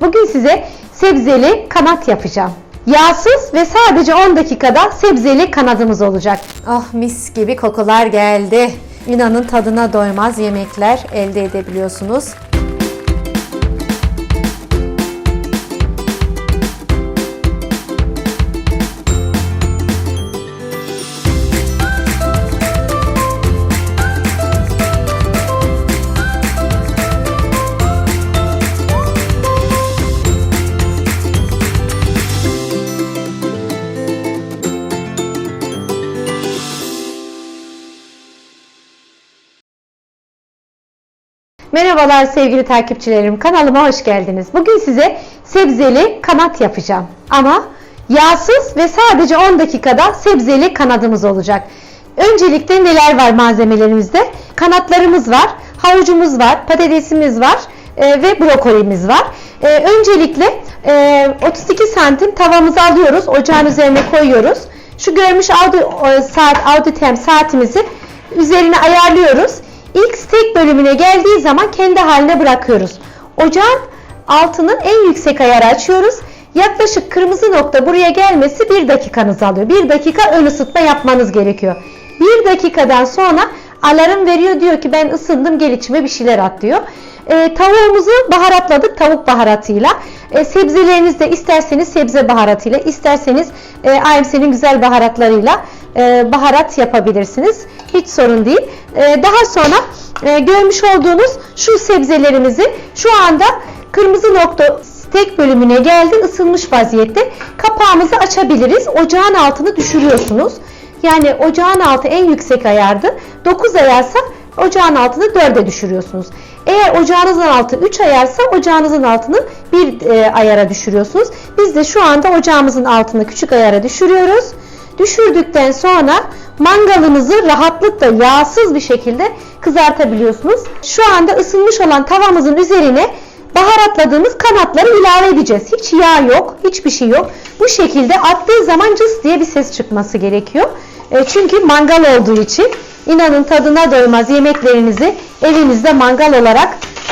Bugün size sebzeli kanat yapacağım. Yağsız ve sadece 10 dakikada sebzeli kanadımız olacak. Ah mis gibi kokular geldi. İnanın tadına doymaz yemekler elde edebiliyorsunuz. Merhabalar sevgili takipçilerim. Kanalıma hoş geldiniz. Bugün size sebzeli kanat yapacağım. Ama yağsız ve sadece 10 dakikada sebzeli kanadımız olacak. Öncelikle neler var malzemelerimizde? Kanatlarımız var, havucumuz var, patatesimiz var e, ve brokolimiz var. E, öncelikle e, 32 santim tavamızı alıyoruz, ocağın üzerine koyuyoruz. Şu görmüş Audi e, saat Auditem saatimizi üzerine ayarlıyoruz. İlk steak bölümüne geldiği zaman kendi haline bırakıyoruz. Ocağın altının en yüksek ayarı açıyoruz. Yaklaşık kırmızı nokta buraya gelmesi 1 dakikanızı alıyor. 1 dakika ön ısıtma yapmanız gerekiyor. 1 dakikadan sonra alarm veriyor diyor ki ben ısındım gel içime bir şeyler at diyor. E, tavuğumuzu baharatladık tavuk baharatıyla. E, sebzelerinizi de isterseniz sebze baharatıyla isterseniz e, AMC'nin güzel baharatlarıyla e, baharat yapabilirsiniz. Hiç sorun değil. E, daha sonra e, görmüş olduğunuz şu sebzelerimizi şu anda kırmızı nokta steak bölümüne geldi ısınmış vaziyette. Kapağımızı açabiliriz. Ocağın altını düşürüyorsunuz. Yani ocağın altı en yüksek ayardı. 9 ayarsa ocağın altını 4'e düşürüyorsunuz. Eğer ocağınızın altı 3 ayarsa ocağınızın altını 1 e, ayara düşürüyorsunuz. Biz de şu anda ocağımızın altını küçük ayara düşürüyoruz. Düşürdükten sonra mangalınızı rahatlıkla yağsız bir şekilde kızartabiliyorsunuz. Şu anda ısınmış olan tavamızın üzerine baharatladığımız kanatları ilave edeceğiz. Hiç yağ yok, hiçbir şey yok. Bu şekilde attığı zaman cıs diye bir ses çıkması gerekiyor. E, çünkü mangal olduğu için inanın tadına doymaz yemeklerinizi evinizde mangal olarak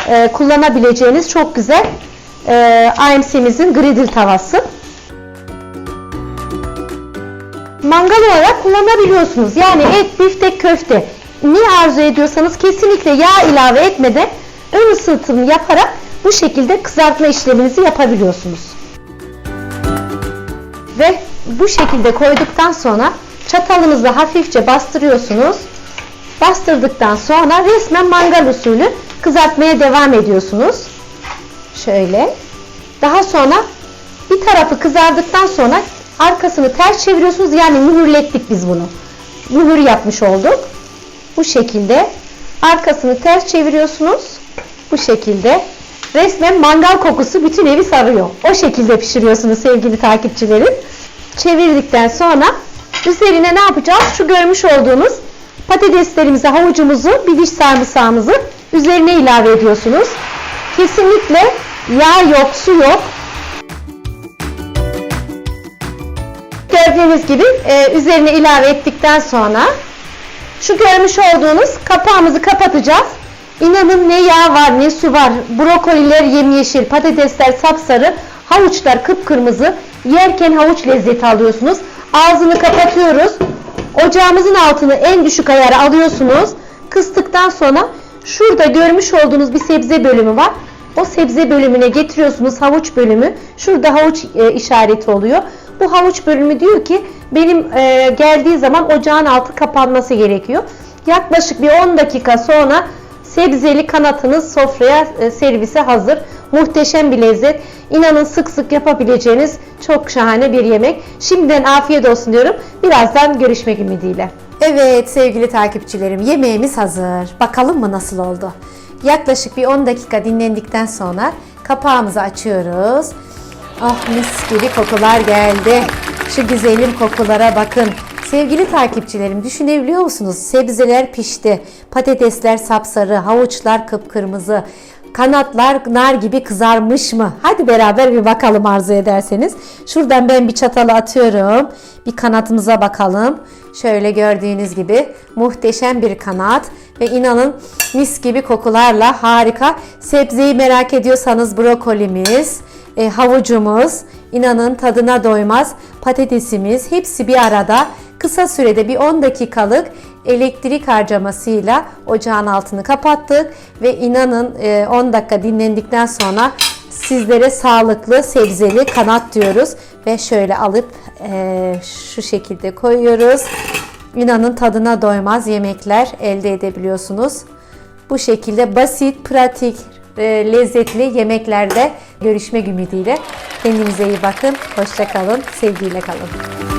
e, kullanabileceğiniz çok güzel e, AMC'mizin griddle tavası. Mangal olarak kullanabiliyorsunuz. Yani et, biftek, köfte ne arzu ediyorsanız kesinlikle yağ ilave etmeden ön ısıtım yaparak bu şekilde kızartma işleminizi yapabiliyorsunuz. Ve bu şekilde koyduktan sonra çatalınızla hafifçe bastırıyorsunuz. Bastırdıktan sonra resmen mangal usulü kızartmaya devam ediyorsunuz. Şöyle. Daha sonra bir tarafı kızardıktan sonra arkasını ters çeviriyorsunuz. Yani mühürlettik biz bunu. Mühür yapmış olduk. Bu şekilde arkasını ters çeviriyorsunuz. Bu şekilde resmen mangal kokusu bütün evi sarıyor. O şekilde pişiriyorsunuz sevgili takipçilerim. Çevirdikten sonra üzerine ne yapacağız? Şu görmüş olduğunuz patateslerimizi, havucumuzu, bir diş sarımsağımızı üzerine ilave ediyorsunuz. Kesinlikle yağ yok, su yok. Gördüğünüz gibi e, üzerine ilave ettikten sonra şu görmüş olduğunuz kapağımızı kapatacağız. İnanın ne yağ var ne su var. Brokoliler yemyeşil, patatesler sapsarı, havuçlar kıpkırmızı. Yerken havuç lezzeti alıyorsunuz. Ağzını kapatıyoruz. Ocağımızın altını en düşük ayara alıyorsunuz. Kıstıktan sonra şurada görmüş olduğunuz bir sebze bölümü var. O sebze bölümüne getiriyorsunuz havuç bölümü. Şurada havuç e, işareti oluyor. Bu havuç bölümü diyor ki benim e, geldiği zaman ocağın altı kapanması gerekiyor. Yaklaşık bir 10 dakika sonra sebzeli kanatınız sofraya e, servise hazır. Muhteşem bir lezzet. İnanın sık sık yapabileceğiniz çok şahane bir yemek. Şimdiden afiyet olsun diyorum. Birazdan görüşmek ümidiyle. Evet sevgili takipçilerim yemeğimiz hazır. Bakalım mı nasıl oldu? Yaklaşık bir 10 dakika dinlendikten sonra kapağımızı açıyoruz. Ah mis gibi kokular geldi. Şu güzelim kokulara bakın. Sevgili takipçilerim düşünebiliyor musunuz? Sebzeler pişti. Patatesler sapsarı, havuçlar kıpkırmızı. Kanatlar nar gibi kızarmış mı? Hadi beraber bir bakalım arzu ederseniz. Şuradan ben bir çatalı atıyorum. Bir kanatımıza bakalım. Şöyle gördüğünüz gibi muhteşem bir kanat ve inanın mis gibi kokularla harika. Sebzeyi merak ediyorsanız brokolimiz, e, havucumuz, inanın tadına doymaz patatesimiz hepsi bir arada kısa sürede bir 10 dakikalık elektrik harcamasıyla ocağın altını kapattık ve inanın e, 10 dakika dinlendikten sonra sizlere sağlıklı sebzeli kanat diyoruz ve şöyle alıp e, şu şekilde koyuyoruz. İnanın tadına doymaz yemekler elde edebiliyorsunuz. Bu şekilde basit, pratik, lezzetli yemeklerde görüşmek ümidiyle. Kendinize iyi bakın. Hoşça kalın. Sevgiyle kalın.